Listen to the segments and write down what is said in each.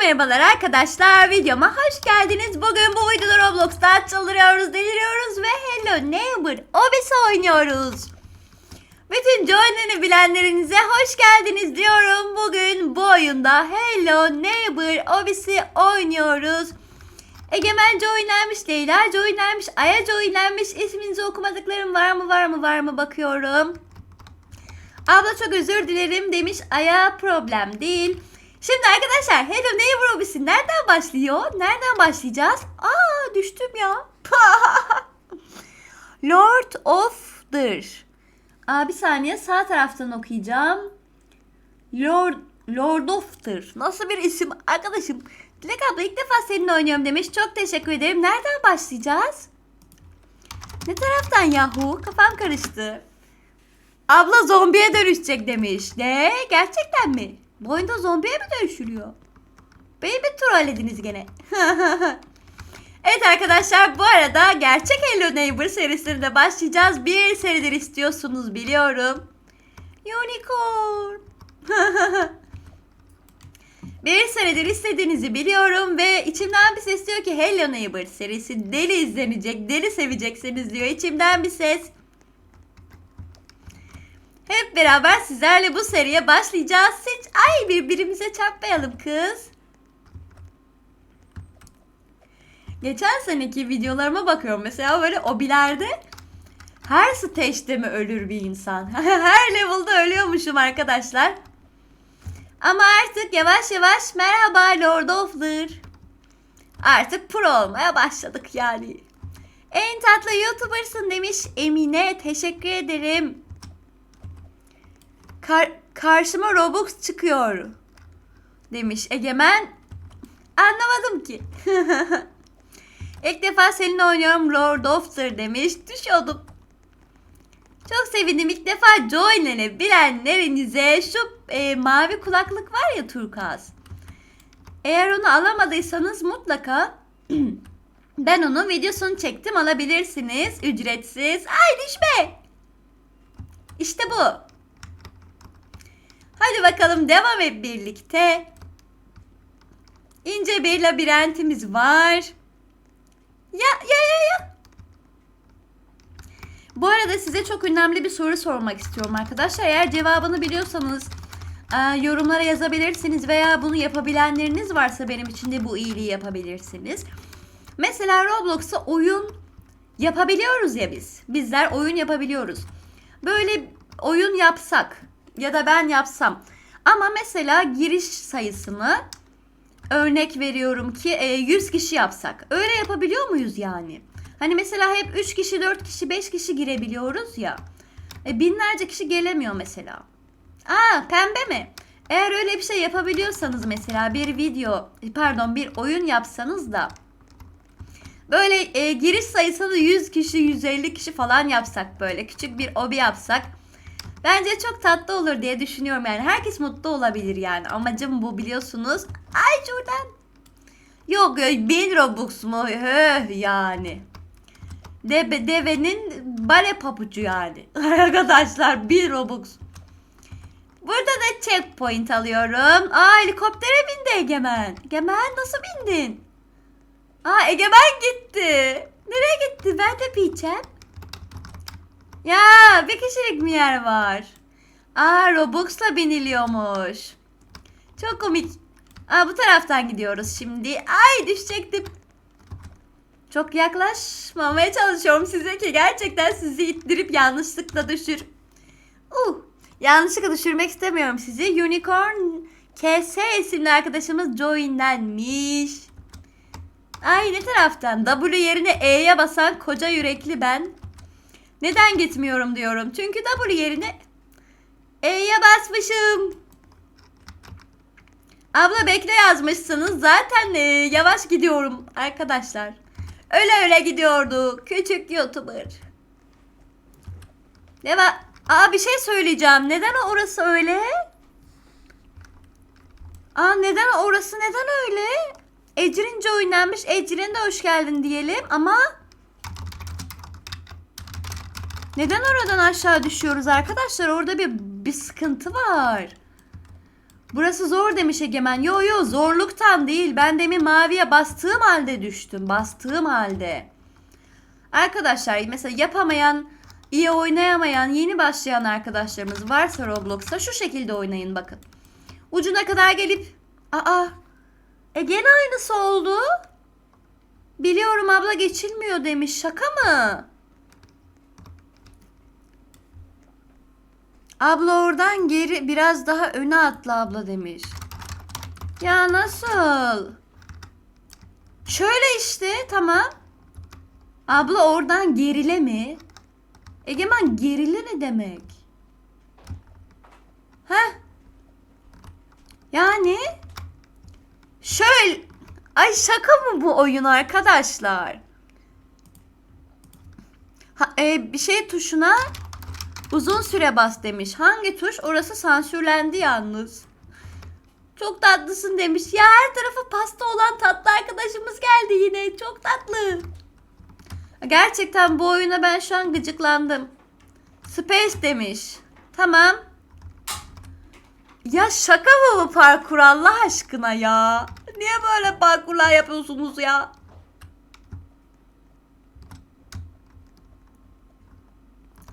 merhabalar arkadaşlar. Videoma hoş geldiniz. Bugün bu videoda Roblox'ta çıldırıyoruz, deliriyoruz ve Hello Neighbor Obisi oynuyoruz. Bütün Join'ini bilenlerinize hoş geldiniz diyorum. Bugün bu oyunda Hello Neighbor Obisi oynuyoruz. Egemen joinlenmiş, Leyla joinlenmiş, Aya joinlenmiş. İsminizi okumadıklarım var mı var mı var mı bakıyorum. Abla çok özür dilerim demiş. Aya problem değil. Şimdi arkadaşlar Hello Neighbor Hobbiesi nereden başlıyor? Nereden başlayacağız? Aa düştüm ya. Lord of'dır. Aa bir saniye sağ taraftan okuyacağım. Lord Lord of'tır. Nasıl bir isim arkadaşım? Dilek abla ilk defa seninle oynuyorum demiş. Çok teşekkür ederim. Nereden başlayacağız? Ne taraftan yahu? Kafam karıştı. Abla zombiye dönüşecek demiş. Ne? Gerçekten mi? Bu oyunda zombiye mi dönüşülüyor? Beni bir trollediniz gene. evet arkadaşlar bu arada gerçek Hello Neighbor serisinde başlayacağız. Bir seridir istiyorsunuz biliyorum. Unicorn. bir senedir istediğinizi biliyorum ve içimden bir ses diyor ki Hello Neighbor serisi deli izlenecek, deli seveceksiniz diyor. İçimden bir ses. Hep beraber sizlerle bu seriye başlayacağız. Hiç ay birbirimize çarpmayalım kız. Geçen seneki videolarıma bakıyorum mesela böyle obilerde her stage'de mi ölür bir insan? her level'da ölüyormuşum arkadaşlar. Ama artık yavaş yavaş merhaba Lord Ofler. Artık pro olmaya başladık yani. En tatlı YouTuber'sın demiş Emine. Teşekkür ederim. Kar- karşıma Robux çıkıyor. Demiş Egemen. Anlamadım ki. İlk defa seninle oynuyorum Lord of'tır demiş. Düşüyordum. Çok sevindim. İlk defa join'leri bilenlerinize şu e, mavi kulaklık var ya turkuaz. Eğer onu alamadıysanız mutlaka ben onun videosunu çektim alabilirsiniz. Ücretsiz. Ay düşme. İşte bu. Hadi bakalım devam hep birlikte. İnce bir labirentimiz var. Ya ya ya ya. Bu arada size çok önemli bir soru sormak istiyorum arkadaşlar. Eğer cevabını biliyorsanız e, yorumlara yazabilirsiniz veya bunu yapabilenleriniz varsa benim için de bu iyiliği yapabilirsiniz. Mesela Roblox'ta oyun yapabiliyoruz ya biz. Bizler oyun yapabiliyoruz. Böyle oyun yapsak ya da ben yapsam ama mesela giriş sayısını örnek veriyorum ki e, 100 kişi yapsak. Öyle yapabiliyor muyuz yani? Hani mesela hep 3 kişi, 4 kişi, 5 kişi girebiliyoruz ya. E, binlerce kişi gelemiyor mesela. Aa pembe mi? Eğer öyle bir şey yapabiliyorsanız mesela bir video, pardon bir oyun yapsanız da böyle e, giriş sayısını 100 kişi, 150 kişi falan yapsak böyle küçük bir obi yapsak Bence çok tatlı olur diye düşünüyorum yani. Herkes mutlu olabilir yani. Amacım bu biliyorsunuz. Ay şuradan. Yok e, bin Robux mu? Höh yani. Deve, devenin bale papucu yani. Arkadaşlar bin Robux. Burada da checkpoint alıyorum. Aa helikoptere bindi Egemen. Egemen nasıl bindin? Aa Egemen gitti. Nereye gitti? Ben de bineceğim. Ya bir kişilik mi yer var? Aa Robux'la biniliyormuş. Çok komik. Aa bu taraftan gidiyoruz şimdi. Ay düşecektim. Çok yaklaşmamaya çalışıyorum size ki gerçekten sizi ittirip yanlışlıkla düşür. Uh, yanlışlıkla düşürmek istemiyorum sizi. Unicorn KS isimli arkadaşımız joinlenmiş. Ay ne taraftan? W yerine E'ye basan koca yürekli ben. Neden gitmiyorum diyorum. Çünkü W yerine E'ye basmışım. Abla bekle yazmışsınız. Zaten e, yavaş gidiyorum arkadaşlar. Öyle öyle gidiyordu. Küçük YouTuber. Ne var? Aa bir şey söyleyeceğim. Neden orası öyle? Aa neden orası neden öyle? Ecrince oynanmış. Ecrin de hoş geldin diyelim ama neden oradan aşağı düşüyoruz arkadaşlar? Orada bir bir sıkıntı var. Burası zor demiş Egemen. Yo yo zorluktan değil. Ben demin maviye bastığım halde düştüm. Bastığım halde. Arkadaşlar mesela yapamayan, iyi oynayamayan, yeni başlayan arkadaşlarımız varsa Roblox'ta şu şekilde oynayın bakın. Ucuna kadar gelip aa e gene aynısı oldu. Biliyorum abla geçilmiyor demiş. Şaka mı? Abla oradan geri biraz daha öne atla abla demiş. Ya nasıl? Şöyle işte tamam. Abla oradan gerile mi? Egemen gerile ne demek? Heh. Yani şöyle ay şaka mı bu oyun arkadaşlar? Ha, e, bir şey tuşuna uzun süre bas demiş. Hangi tuş? Orası sansürlendi yalnız. Çok tatlısın demiş. Ya her tarafı pasta olan tatlı arkadaşımız geldi yine. Çok tatlı. Gerçekten bu oyuna ben şu an gıcıklandım. Space demiş. Tamam. Ya şaka mı bu parkur Allah aşkına ya? Niye böyle parkurlar yapıyorsunuz ya?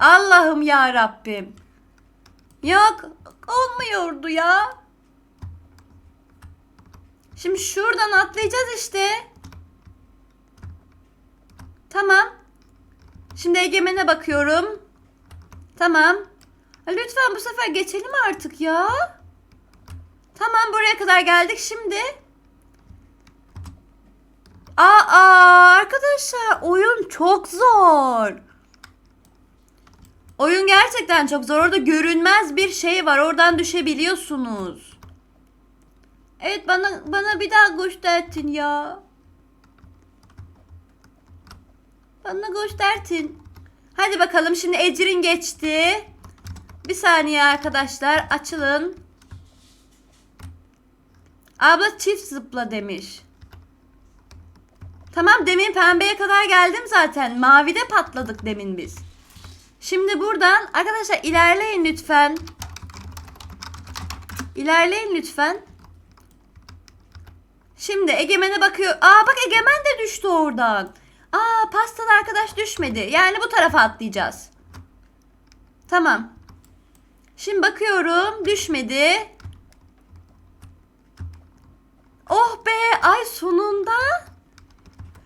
Allah'ım ya Rabbim. Yok olmuyordu ya. Şimdi şuradan atlayacağız işte. Tamam. Şimdi Egemen'e bakıyorum. Tamam. Lütfen bu sefer geçelim artık ya. Tamam buraya kadar geldik şimdi. Aa arkadaşlar oyun çok zor. Oyun gerçekten çok zor. Orada görünmez bir şey var. Oradan düşebiliyorsunuz. Evet bana bana bir daha göstertin ya. Bana göstertin. Hadi bakalım şimdi Ecrin geçti. Bir saniye arkadaşlar açılın. Abla çift zıpla demiş. Tamam demin pembeye kadar geldim zaten. Mavide patladık demin biz. Şimdi buradan arkadaşlar ilerleyin lütfen. İlerleyin lütfen. Şimdi Egemen'e bakıyor. Aa bak Egemen de düştü oradan. Aa pastalı arkadaş düşmedi. Yani bu tarafa atlayacağız. Tamam. Şimdi bakıyorum düşmedi. Oh be ay sonunda.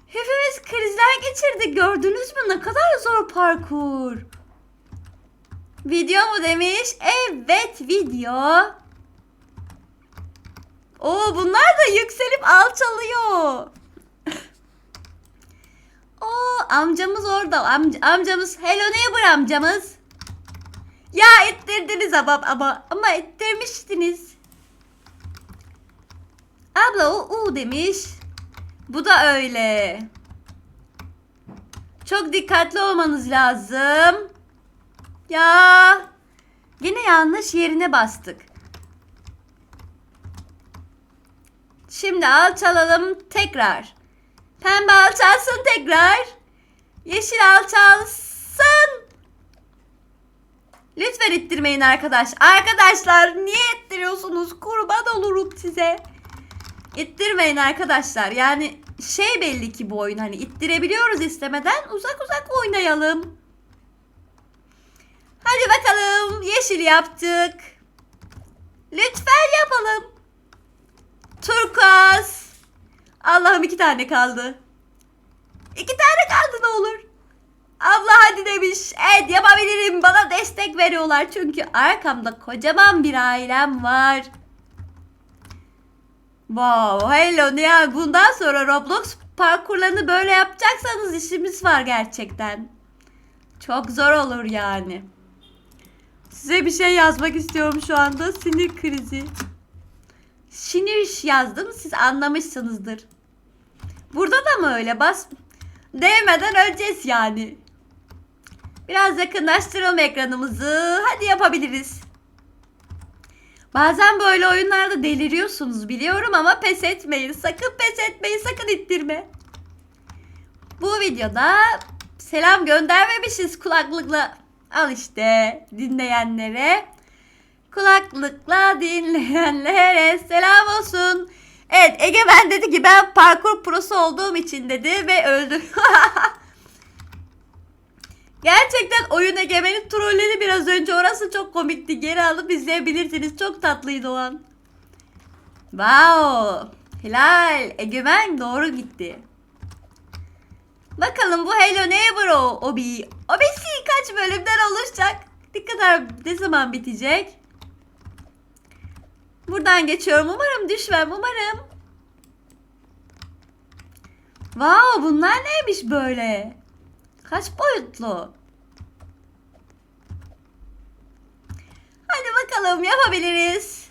Hepimiz krizler geçirdik gördünüz mü ne kadar zor parkur. Video mu demiş? Evet video. Oo bunlar da yükselip alçalıyor. Oo amcamız orada. Amca, amcamız Hello Neighbor amcamız. Ya ettirdiniz ama ama ama ettirmiştiniz. Abla o u demiş. Bu da öyle. Çok dikkatli olmanız lazım. Ya yine yanlış yerine bastık. Şimdi alçalalım tekrar. Pembe alçalsın tekrar. Yeşil alçalsın. Lütfen ittirmeyin arkadaş. Arkadaşlar niye ittiriyorsunuz? Kurban olurum size. İttirmeyin arkadaşlar. Yani şey belli ki bu oyun hani ittirebiliyoruz istemeden uzak uzak oynayalım. Hadi bakalım yeşil yaptık. Lütfen yapalım. Turkuaz. Allah'ım iki tane kaldı. İki tane kaldı ne olur. Abla hadi demiş. Evet yapabilirim. Bana destek veriyorlar. Çünkü arkamda kocaman bir ailem var. Wow, hello. Ya bundan sonra Roblox parkurlarını böyle yapacaksanız işimiz var gerçekten. Çok zor olur yani. Size bir şey yazmak istiyorum şu anda. Sinir krizi. Sinir yazdım. Siz anlamışsınızdır. Burada da mı öyle? Bas değmeden öleceğiz yani. Biraz yakınlaştıralım ekranımızı. Hadi yapabiliriz. Bazen böyle oyunlarda deliriyorsunuz biliyorum ama pes etmeyin. Sakın pes etmeyin. Sakın ittirme. Bu videoda selam göndermemişiz kulaklıkla. Al işte dinleyenlere. Kulaklıkla dinleyenlere selam olsun. Evet Egemen dedi ki ben parkur prosu olduğum için dedi ve öldü. Gerçekten oyun Egemen'in trolledi biraz önce. Orası çok komikti. Geri alıp izleyebilirsiniz. Çok tatlıydı o an. Wow. Helal. Egemen doğru gitti. Bakalım bu Hello Neighbor o Obi. Obisi kaç bölümden oluşacak? Ne kadar ne zaman bitecek? Buradan geçiyorum. Umarım düşmem. Umarım. Wow bunlar neymiş böyle? Kaç boyutlu? Hadi bakalım yapabiliriz.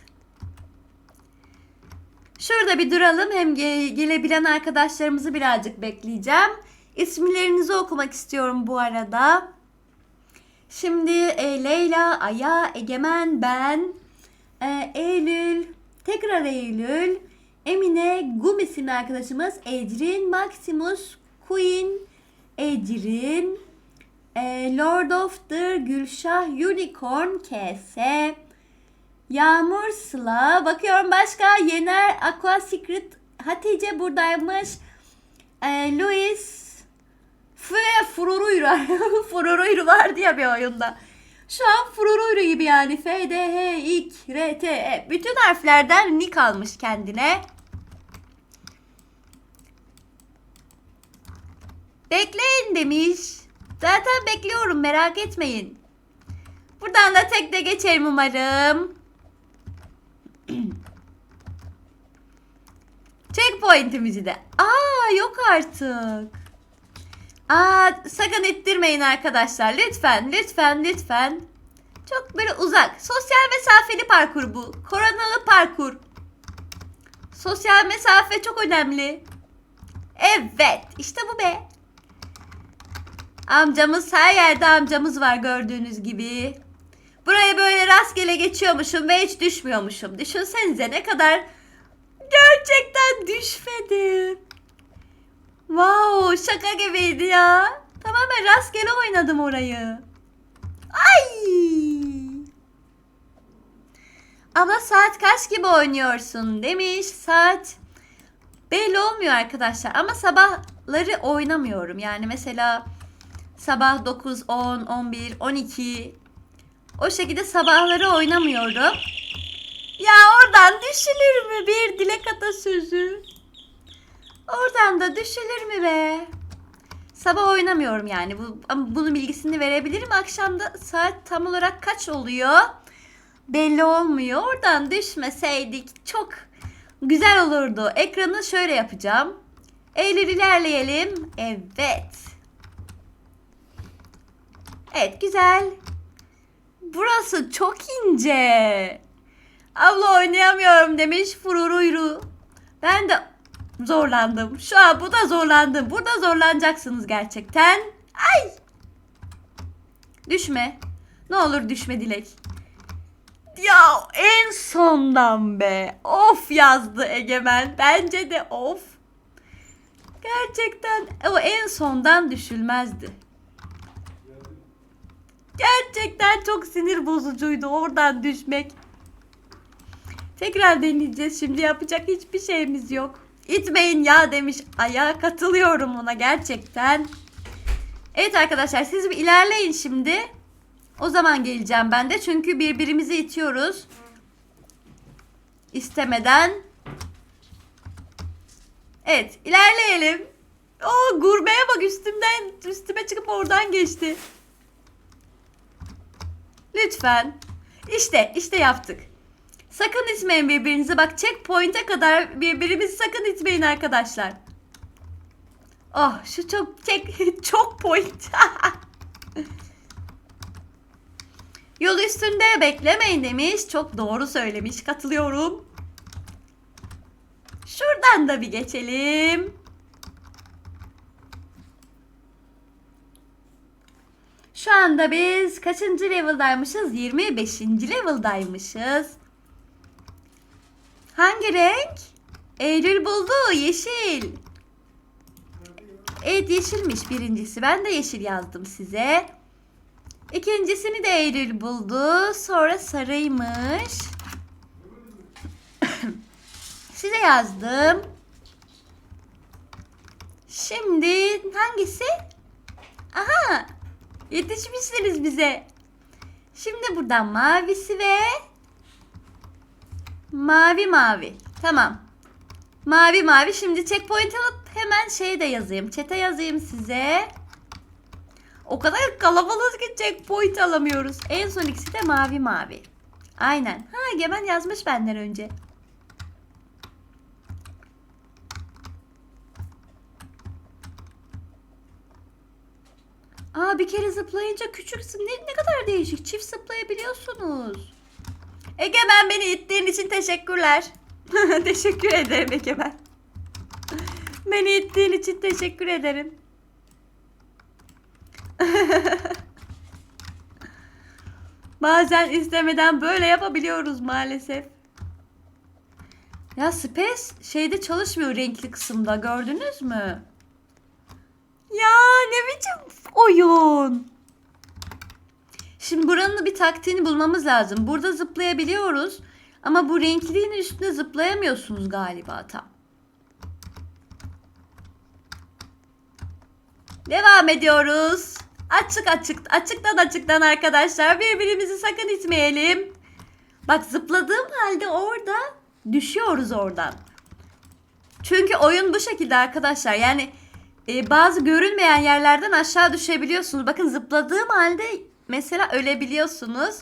Şurada bir duralım. Hem ge- gelebilen arkadaşlarımızı birazcık bekleyeceğim. İsimlerinizi okumak istiyorum bu arada. Şimdi e, Leyla, Aya, Egemen, ben, e, Eylül, tekrar Eylül, Emine, Gum isimli arkadaşımız, Ecrin, Maximus, Queen, Ecrin, e, Lord of the Gülşah, Unicorn, KS, Yağmur, Sıla, bakıyorum başka, Yener, Aqua Secret, Hatice buradaymış, e, Louis, F Fururuyru. Fururuyru vardı ya bir oyunda. Şu an Fururuyru gibi yani. F, D, H, İ, R, T, E. Bütün harflerden nick almış kendine. Bekleyin demiş. Zaten bekliyorum merak etmeyin. Buradan da tek de geçerim umarım. Checkpoint'imizi de. Aa yok artık. Aa sakın ettirmeyin arkadaşlar. Lütfen, lütfen, lütfen. Çok böyle uzak. Sosyal mesafeli parkur bu. Koronalı parkur. Sosyal mesafe çok önemli. Evet, işte bu be. Amcamız her yerde amcamız var gördüğünüz gibi. Buraya böyle rastgele geçiyormuşum ve hiç düşmüyormuşum. Düşünsenize ne kadar gerçekten düşmedim. Wow şaka gibiydi ya. Tamamen rastgele oynadım orayı. Ay. Abla saat kaç gibi oynuyorsun demiş. Saat belli olmuyor arkadaşlar. Ama sabahları oynamıyorum. Yani mesela sabah 9, 10, 11, 12 o şekilde sabahları oynamıyorum. Ya oradan düşünür mü bir dilek atasözü? Oradan da düşülür mü be? Sabah oynamıyorum yani. Bu, ama bunun bilgisini verebilirim. Akşamda saat tam olarak kaç oluyor? Belli olmuyor. Oradan düşmeseydik çok güzel olurdu. Ekranı şöyle yapacağım. Eğilir ilerleyelim. Evet. Evet güzel. Burası çok ince. Abla oynayamıyorum demiş Fururuyru. Ben de zorlandım. Şu an bu da zorlandım. Burada zorlanacaksınız gerçekten. Ay! Düşme. Ne olur düşme Dilek. Ya en sondan be. Of yazdı Egemen. Bence de of. Gerçekten o en sondan düşülmezdi. Gerçekten çok sinir bozucuydu oradan düşmek. Tekrar deneyeceğiz. Şimdi yapacak hiçbir şeyimiz yok. İtmeyin ya demiş. Aya katılıyorum ona gerçekten. Evet arkadaşlar siz bir ilerleyin şimdi. O zaman geleceğim ben de. Çünkü birbirimizi itiyoruz. İstemeden. Evet ilerleyelim. O gurbeye bak üstümden üstüme çıkıp oradan geçti. Lütfen. İşte işte yaptık. Sakın itmeyin birbirinizi. Bak checkpoint'e kadar birbirimizi sakın itmeyin arkadaşlar. Oh şu çok check çok point. Yol üstünde beklemeyin demiş. Çok doğru söylemiş. Katılıyorum. Şuradan da bir geçelim. Şu anda biz kaçıncı level'daymışız? 25. level'daymışız. Hangi renk? Eylül buldu. Yeşil. Evet yeşilmiş birincisi. Ben de yeşil yazdım size. İkincisini de Eylül buldu. Sonra sarıymış. Size yazdım. Şimdi hangisi? Aha! Yetişmişsiniz bize. Şimdi buradan mavisi ve mavi mavi. Tamam. Mavi mavi. Şimdi checkpoint alıp hemen şey de yazayım. Çete yazayım size. O kadar kalabalık ki checkpoint alamıyoruz. En son ikisi de mavi mavi. Aynen. Ha Egemen yazmış benden önce. Aa bir kere zıplayınca küçüksün. Ne, ne kadar değişik. Çift zıplayabiliyorsunuz. Egemen beni ittiğin için teşekkürler. Teşekkür ederim Egemen. Beni ittiğin için teşekkür ederim. Bazen istemeden böyle yapabiliyoruz maalesef. Ya Space şeyde çalışmıyor renkli kısımda gördünüz mü? Ya ne biçim oyun. Şimdi buranın bir taktiğini bulmamız lazım. Burada zıplayabiliyoruz. Ama bu renkliliğin üstüne zıplayamıyorsunuz galiba tam. Devam ediyoruz. Açık açık açıktan açıktan arkadaşlar birbirimizi sakın itmeyelim. Bak zıpladığım halde orada düşüyoruz oradan. Çünkü oyun bu şekilde arkadaşlar. Yani e, bazı görünmeyen yerlerden aşağı düşebiliyorsunuz. Bakın zıpladığım halde mesela ölebiliyorsunuz.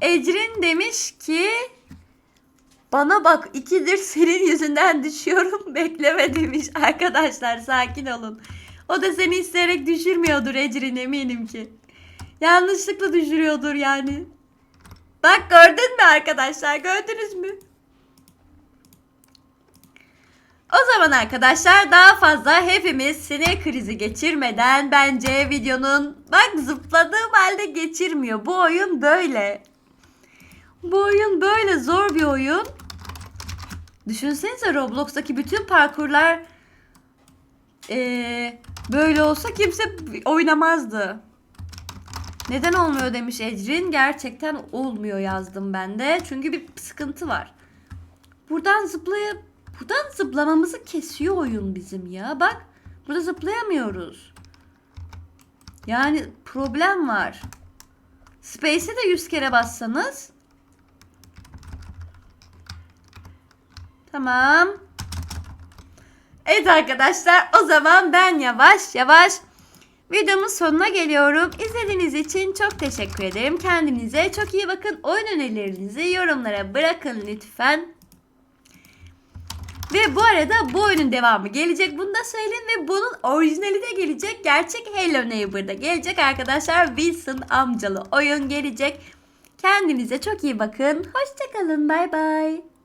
Ecrin demiş ki bana bak ikidir senin yüzünden düşüyorum bekleme demiş. Arkadaşlar sakin olun. O da seni isteyerek düşürmüyordur Ecrin eminim ki. Yanlışlıkla düşürüyordur yani. Bak gördün mü arkadaşlar gördünüz mü? O zaman arkadaşlar daha fazla hepimiz sinir krizi geçirmeden bence videonun bak zıpladığım halde geçirmiyor. Bu oyun böyle. Bu oyun böyle zor bir oyun. Düşünsenize Roblox'taki bütün parkurlar eee, böyle olsa kimse oynamazdı. Neden olmuyor demiş Ecrin. Gerçekten olmuyor yazdım ben de. Çünkü bir sıkıntı var. Buradan zıplayıp buradan zıplamamızı kesiyor oyun bizim ya. Bak burada zıplayamıyoruz. Yani problem var. Space'e de 100 kere bassanız. Tamam. Evet arkadaşlar o zaman ben yavaş yavaş videomun sonuna geliyorum. İzlediğiniz için çok teşekkür ederim. Kendinize çok iyi bakın. Oyun önerilerinizi yorumlara bırakın lütfen. Ve bu arada bu oyunun devamı gelecek. Bunu da söyleyeyim ve bunun orijinali de gelecek. Gerçek Hello Neighbor'da gelecek arkadaşlar. Wilson amcalı oyun gelecek. Kendinize çok iyi bakın. Hoşçakalın. Bay bay.